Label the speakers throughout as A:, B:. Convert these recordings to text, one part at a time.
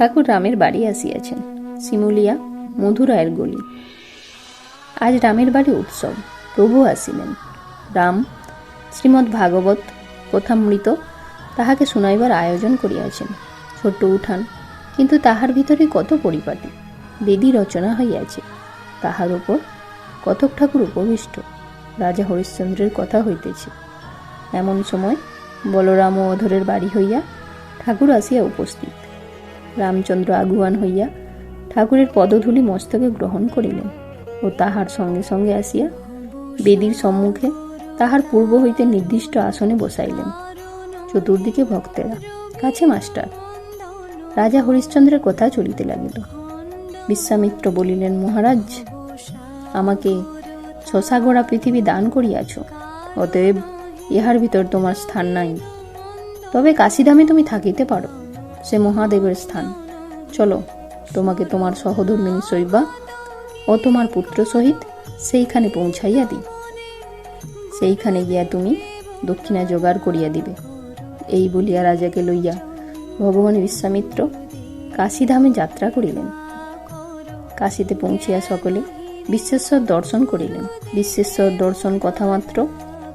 A: ঠাকুর রামের বাড়ি আসিয়াছেন। শিমুলিয়া মধুরায়ের গলি। আজ রামের বাড়ি উৎসব। প্রভু আসিলেন। রাম শ্রীমদ্ ভাগবত কথামৃত তাহাকে শুনাইবার আয়োজন করিয়াছেন। ছোট্ট উঠান, কিন্তু তাহার ভিতরে কত পরিপাটি। বেদি রচনা হইয়াছে। তাহার উপর কতক ঠাকুর উপবিষ্ট। রাজা হরিশ্চন্দ্রের কথা হইতেছে। এমন সময় বলরাম ও অধরের বাড়ি হইয়া ঠাকুর আসিয়া উপস্থিত। রামচন্দ্র আগুয়ান হইয়া ঠাকুরের পদধূলি মস্তকে গ্রহণ করিলেন ও তাহার সঙ্গে সঙ্গে আসিয়া বেদির সম্মুখে তাহার পূর্ব হইতে নির্দিষ্ট আসনে বসাইলেন। চতুর্দিকে ভক্তেরা। কাছে মাস্টার। রাজা হরিশ্চন্দ্রের কথা চলিতে লাগিল। বিশ্বামিত্র বলিলেন, মহারাজ, আমাকে শশাগড়া পৃথিবী দান করিয়াছ। অতএব ইহার ভিতর তোমার স্থান নাই। তবে কাশিধামে তুমি থাকিতে পারো। সে মহাদেবের স্থান। চলো, তোমাকে তোমার সহধর্মিনী শৈবা ও তোমার পুত্র সহিত সেইখানে পৌঁছাইয়া দিই। সেইখানে গিয়া তুমি দক্ষিণা জোগাড় করিয়া দিবে। এই বলিয়া রাজাকে লইয়া ভগবান বিশ্বামিত্র কাশীধামে যাত্রা করিলেন। কাশীতে পৌঁছিয়া সকলে বিশ্বেশ্বর দর্শন করিলেন। বিশ্বেশ্বর দর্শন কথামাত্র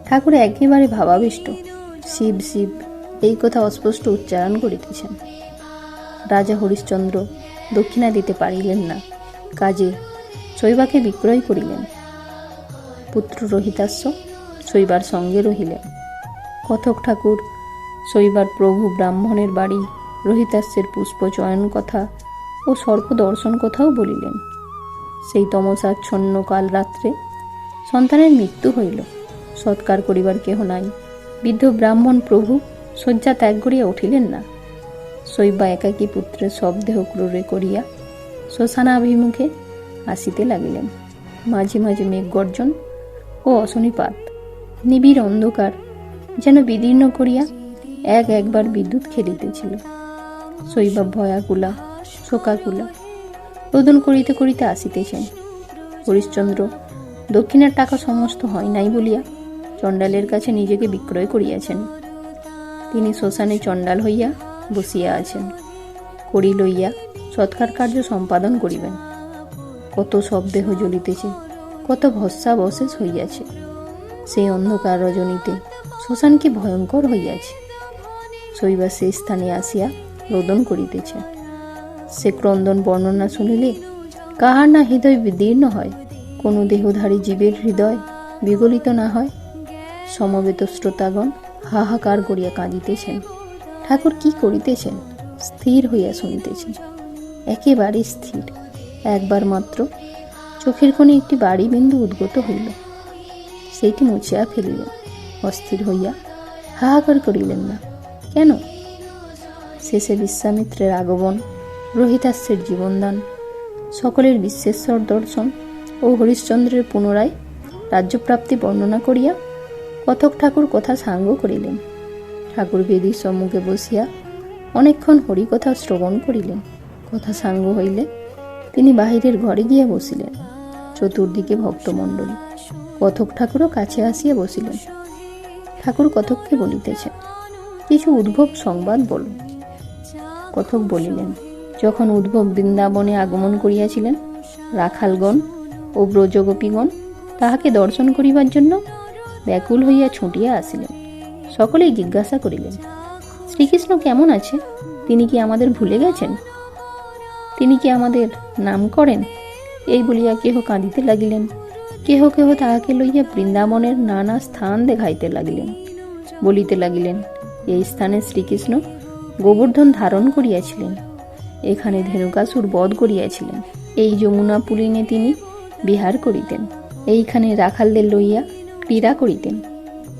A: ঠাকুর একেবারে ভাবাবিষ্ট। শিব শিব, এই কথা অস্পষ্ট উচ্চারণ করিতেছেন। রাজা হরিশ্চন্দ্র দক্ষিণা দিতে পারিলেন না। কাজে শৈবাকে বিক্রয় করিলেন। পুত্র রহিতাস্য শৈবার সঙ্গে রহিলেন। কথক ঠাকুর, শৈবার প্রভু ব্রাহ্মণের বাড়ি রহিতাস্যের পুষ্প চয়ন কথা ও সর্প দর্শন কথাও বলিলেন। সেই তমসাচ্ছন্ন কাল রাত্রে সন্তানের মৃত্যু হইল। সৎকার করিবার কেহ নাই। বৃদ্ধ ব্রাহ্মণ প্রভু শয্যা ত্যাগ করিয়া উঠিলেন না। শৈবা একাকী পুত্রের শবদেহ ক্রোড়ে করিয়া শ্মশানাভিমুখে আসিতে লাগিলেন। মাঝে মাঝে মেঘ গর্জন ও অশনিপাত নিবিড় অন্ধকার যেন বিদীর্ণ করিয়া এক একবার বিদ্যুৎ খেলিতেছিল। শৈবা ভয়াকুলা, শোকাকুলা, রোদন করিতে করিতে আসিতেছেন। হরিশ্চন্দ্র, দক্ষিণের টাকা সমস্ত হয় নাই বলিয়া চণ্ডালের কাছে নিজেকে বিক্রয় করিয়াছেন। তিনি শ্মশানে চণ্ডাল হইয়া বসিয়া আছেন। কড়ি লইয়া সৎকার কার্য সম্পাদন করিবেন। কত শবদেহ জ্বলিতেছে, কত ভস্যাবশেষ হইয়াছে। সেই অন্ধকার রজনীতে শ্মশান কি ভয়ঙ্কর হইয়াছে। শৈবা সেই স্থানে আসিয়া রোদন করিতেছে। সে ক্রন্দন বর্ণনা শুনিলে কাহার না হৃদয় বিদীর্ণ হয়? কোনো দেহধারী জীবের হৃদয় বিগলিত না হয়? সমবেত শ্রোতাগণ হাহাকার করিয়া কাঁদিতেছেন। ঠাকুর কি করিতেছেন? স্থির হইয়া শুনিতেছেন একেবারে স্থির। একবার মাত্র চোখের কোণে একটি বাড়ি বিন্দু উদ্গত হইল। সেইটি মুছিয়া ফেলিলেন। অস্থির হইয়া হাহাকার করিলেন না। কেন? শেষে বিশ্বামিত্রের আগমন রোহিতাস্যের জীবনদান, সকলের বিশ্বেশ্বর দর্শন ও হরিশ্চন্দ্রের পুনরায় রাজ্যপ্রাপ্তি বর্ণনা করিয়া কথক ঠাকুর কথা সাঙ্গ করিলেন। ঠাকুর বেদির সম্মুখে বসিয়া অনেকক্ষণ হরিকথা শ্রবণ করিলেন। কথা সাঙ্গ হইলে তিনি বাহিরের ঘরে গিয়া বসিলেন। চতুর্দিকে ভক্তমণ্ডলী। কথক ঠাকুরও কাছে আসিয়া বসিলেন। ঠাকুর কথককে বলিতেছেন, কিছু উদ্ভব সংবাদ বলুন কথক বলিলেন, যখন উদ্ভব বৃন্দাবনে আগমন করিয়াছিলেন, রাখালগণ ও ব্রজগোপীগণ তাহাকে দর্শন করিবার জন্য ব্যাকুল হইয়া ছুটিয়া আসিলেন। সকলেই জিজ্ঞাসা করিলেন, শ্রীকৃষ্ণ কেমন আছে তিনি কি আমাদের ভুলে গেছেন? তিনি কি আমাদের নাম করেন? এই বলিয়া কেহ কাঁদিতে লাগিলেন। কেহ কেহ তাহাকে লইয়া বৃন্দাবনের নানা স্থান দেখাইতে লাগিলেন। বলিতে লাগিলেন, এই স্থানে শ্রীকৃষ্ণ গোবর্ধন ধারণ করিয়াছিলেন। এখানে ধেনুকাসুর বধ করিয়াছিলেন। এই যমুনা পুলিনে তিনি বিহার করিতেন। এইখানে রাখালদের লইয়া ক্রীড়া করিতেন।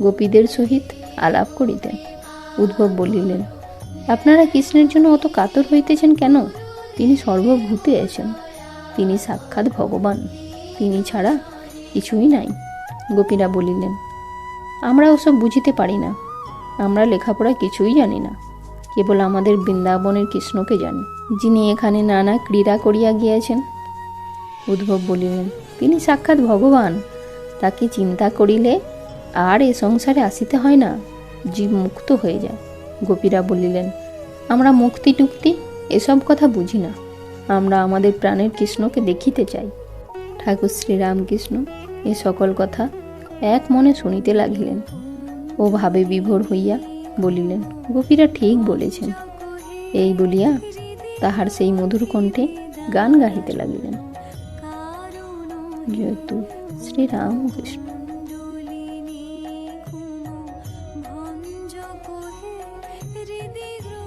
A: গোপীদের সহিত আলাপ করিতেন। উদ্ভব বলিলেন, আপনারা কৃষ্ণের জন্য অত কাতর হইতেছেন কেন? তিনি সর্বভূতে আছেন। তিনি সাক্ষাৎ ভগবান। তিনি ছাড়া কিছুই নাই। গোপীরা বলিলেন, আমরা ওসব বুঝিতে পারি না। আমরা লেখাপড়া কিছুই জানি না। কেবল আমাদের বৃন্দাবনের কৃষ্ণকে জানি, যিনি এখানে নানা ক্রীড়া করিয়া গিয়াছেন। উদ্ভব বলিলেন, তিনি সাক্ষাৎ ভগবান। তাকে চিন্তা করিলে আর এ সংসারে আসিতে হয় না। জীব মুক্ত হয়ে যায়, গোপীরা বলিলেন। আমরা মুক্তি টুক্তি, এসব কথা বুঝি না। আমরা আমাদের প্রাণের কৃষ্ণকে দেখিতে চাই। ঠাকুর শ্রীরামকৃষ্ণ এ সকল কথা এক মনে শুনিতে লাগিলেন ও ভাবে বিভোর হইয়া বলিলেন, গোপীরা ঠিক বলেছেন। এই বলিয়া তাহার সেই মধুর কণ্ঠে গান গাহিতে লাগিলেন। যেহেতু শ্রীরামকৃষ্ণ।
B: কহে হৃদি গ্রন্থি বিদায়